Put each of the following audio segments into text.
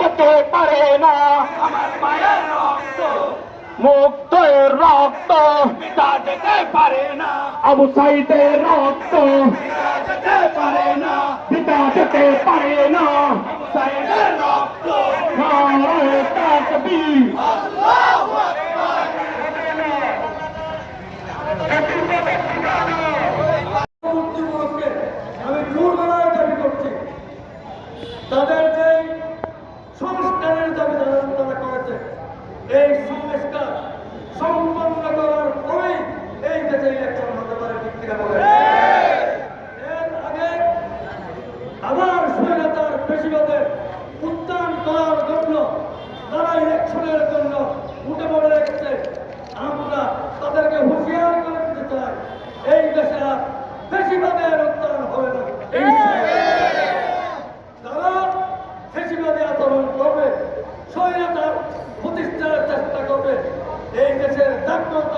যেতে পারে না মুক্তের রক্ত যেতে পারে না। আবু সাইদের রক্ত এই সংস্কার এই দেশের জাগ্রত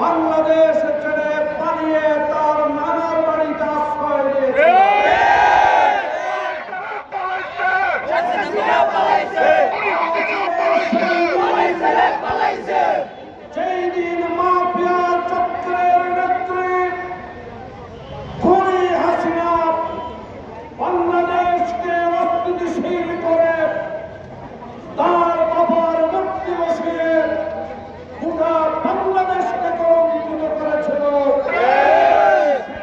বাংলাদেশ ছেড়ে পালিয়ে তার নানার বাড়িতে আশ্রয় নিয়েছে। পালাইছে